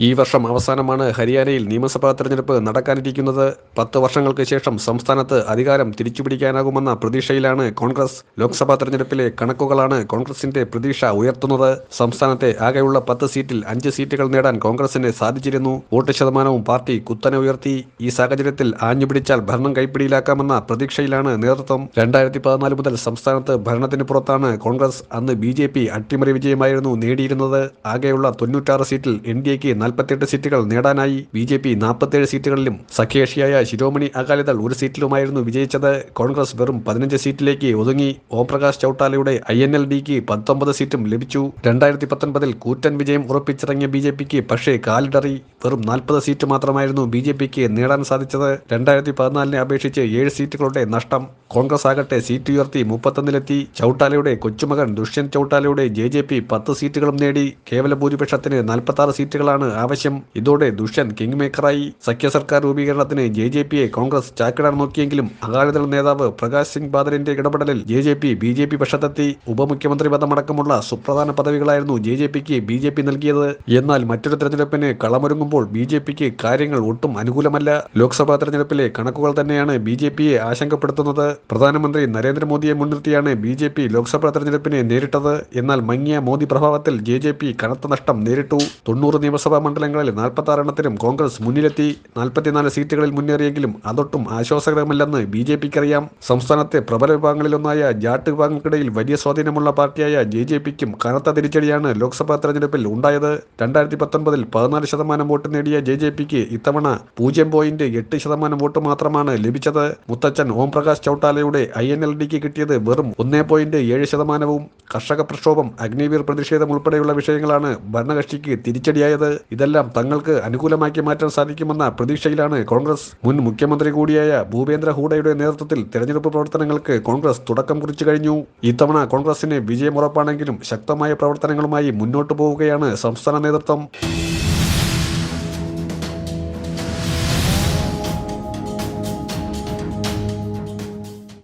ഈ വർഷം അവസാനമാണ് ഹരിയാനയിൽ നിയമസഭാ തെരഞ്ഞെടുപ്പ് നടക്കാനിരിക്കുന്നത്. പത്ത് വർഷങ്ങൾക്ക് ശേഷം സംസ്ഥാനത്ത് അധികാരം തിരിച്ചുപിടിക്കാനാകുമെന്ന പ്രതീക്ഷയിലാണ് കോൺഗ്രസ്. ലോക്സഭാ തെരഞ്ഞെടുപ്പിലെ കണക്കുകളാണ് കോൺഗ്രസിന്റെ പ്രതീക്ഷ ഉയർത്തുന്നത്. സംസ്ഥാനത്തെ ആകെയുള്ള പത്ത് സീറ്റിൽ അഞ്ച് സീറ്റുകൾ നേടാൻ കോൺഗ്രസിന് സാധിച്ചിരുന്നു. വോട്ട് ശതമാനവും പാർട്ടി കുത്തനെ ഉയർത്തി. ഈ സാഹചര്യത്തിൽ ആഞ്ഞുപിടിച്ചാൽ ഭരണം കൈപ്പിടിയിലാക്കാമെന്ന പ്രതീക്ഷയിലാണ് നേതൃത്വം. രണ്ടായിരത്തി പതിനാല് മുതൽ സംസ്ഥാനത്ത് ഭരണത്തിന് പുറത്താണ് കോൺഗ്രസ്. അന്ന് ബി ജെ പി അട്ടിമറി വിജയമായിരുന്നു നേടിയിരുന്നത്. ആകെയുള്ള തൊണ്ണൂറ്റാറ് സീറ്റിൽ എൻ ഡി എക്ക് നാൽപ്പത്തിയെട്ട് സീറ്റുകൾ നേടാനായി ബി ജെ പി നാൽപ്പത്തേഴ് സീറ്റുകളിലും സഖ്യകക്ഷിയായ ശിരോമണി അകാലിദൾ ഒരു സീറ്റിലുമായിരുന്നു വിജയിച്ചത്. കോൺഗ്രസ് വെറും പതിനഞ്ച് സീറ്റിലേക്ക് ഒതുങ്ങി ഓംപ്രകാശ് ചൌട്ടാലയുടെ ഐ എൻ എൽ ഡിക്ക് പത്തൊമ്പത് സീറ്റും ലഭിച്ചു. രണ്ടായിരത്തി പത്തൊൻപതിൽ കൂറ്റൻ വിജയം ഉറപ്പിച്ചിറങ്ങിയ ബി ജെ പിക്ക് പക്ഷേ കാലിടറി. വെറും നാൽപ്പത് സീറ്റ് മാത്രമായിരുന്നു ബി ജെ പിക്ക് നേടാൻ സാധിച്ചത്. രണ്ടായിരത്തി പതിനാലിനെ അപേക്ഷിച്ച് ഏഴ് സീറ്റുകളുടെ നഷ്ടം. കോൺഗ്രസ് ആകട്ടെ സീറ്റ് ഉയർത്തി മുപ്പത്തൊന്നിലെത്തി. ചൌട്ടാലയുടെ കൊച്ചുമകൻ ദുഷ്യന്ത് ചൌട്ടാലയുടെ ജെ ജെ പി പത്ത് സീറ്റുകളും നേടി. കേവല ഭൂരിപക്ഷത്തിന് നാൽപ്പത്തി സീറ്റുകളാണ് ആവശ്യം. ഇതോടെ ദുഷ്യന്ത് കിങ് മേക്കറായി സഖ്യ സർക്കാർ രൂപീകരണത്തിന് ജെ ജെ പിയെ കോൺഗ്രസ് ചാക്കിടാൻ നോക്കിയെങ്കിലും അകാലിദൾ നേതാവ് പ്രകാശ് സിംഗ് ബാദലിന്റെ ഇടപെടലിൽ J J P B J P പക്ഷത്തെത്തി. ഉപമുഖ്യമന്ത്രി പദമടക്കമുള്ള സുപ്രധാന പദവികളായിരുന്നു ജെ ജെ പിക്ക് ബി ജെ പി നൽകിയത്. എന്നാൽ മറ്റൊരു തെരഞ്ഞെടുപ്പിന് കളമൊരുങ്ങുമ്പോൾ ബി ജെ പിക്ക് കാര്യങ്ങൾ ഒട്ടും അനുകൂലമല്ല. ലോക്സഭാ തെരഞ്ഞെടുപ്പിലെ കണക്കുകൾ തന്നെയാണ് ബി ജെ പിയെ ആശങ്കപ്പെടുത്തുന്നത്. പ്രധാനമന്ത്രി നരേന്ദ്രമോദിയെ മുൻനിർത്തിയാണ് ബി ജെ പി ലോക്സഭാ തെരഞ്ഞെടുപ്പിനെ നേരിട്ടത്. എന്നാൽ മങ്ങിയ മോദി പ്രഭാവത്തിൽ ജെ ജെ പി കനത്ത നഷ്ടം നേരിട്ടു. തൊണ്ണൂറ് നിയമസഭാ മണ്ഡലങ്ങളിൽ നാൽപ്പത്തി എണ്ണത്തിലും കോൺഗ്രസ് മുന്നിലെത്തി നാൽപ്പത്തിനാല് സീറ്റുകളിൽ മുന്നേറിയെങ്കിലും അതൊട്ടും ആശ്വാസകരമല്ലെന്ന് ബി ജെ പിക്ക് അറിയാം സംസ്ഥാനത്തെ പ്രബല വിഭാഗങ്ങളിലൊന്നായ ജാട്ട് വിഭാഗങ്ങൾക്കിടയിൽ വലിയ സ്വാധീനമുള്ള പാർട്ടിയായ ജെ ജെ പിക്കും കനത്ത തിരിച്ചടിയാണ് ലോക്സഭാ തെരഞ്ഞെടുപ്പിൽ ഉണ്ടായത്. രണ്ടായിരത്തി പത്തൊൻപതിൽ പതിനാല് ശതമാനം വോട്ട് നേടിയ ജെ ജെ പിക്ക് ഇത്തവണ പൂജ്യം പോയിന്റ് എട്ട് ശതമാനം വോട്ട് മാത്രമാണ് ലഭിച്ചത്. മുത്തച്ഛൻ ഓംപ്രകാശ് ചൌട്ടാലയുടെ ഐ എൻ എൽ ഡിക്ക് കിട്ടിയത് വെറും ഒന്നേ പോയിന്റ് ഏഴ് ശതമാനവും. കർഷക പ്രക്ഷോഭം അഗ്നിവീർ പ്രതിഷേധം ഉൾപ്പെടെയുള്ള വിഷയങ്ങളാണ് ഭരണകക്ഷിക്ക് തിരിച്ചടിയായത്. ഇതെല്ലാം തങ്ങൾക്ക് അനുകൂലമാക്കി മാറ്റാൻ സാധിക്കുമെന്ന പ്രതീക്ഷയിലാണ് കോൺഗ്രസ്. മുൻ മുഖ്യമന്ത്രി കൂടിയായ ഭൂപേന്ദ്ര ഹൂഡയുടെ നേതൃത്വത്തിൽ തെരഞ്ഞെടുപ്പ് പ്രവർത്തനങ്ങൾക്ക് കോൺഗ്രസ് തുടക്കം കുറിച്ചു കഴിഞ്ഞു. ഇത്തവണ കോൺഗ്രസിന് വിജയമുറപ്പാണെങ്കിലും ശക്തമായ പ്രവർത്തനങ്ങളുമായി മുന്നോട്ടു പോവുകയാണ് സംസ്ഥാന നേതൃത്വം.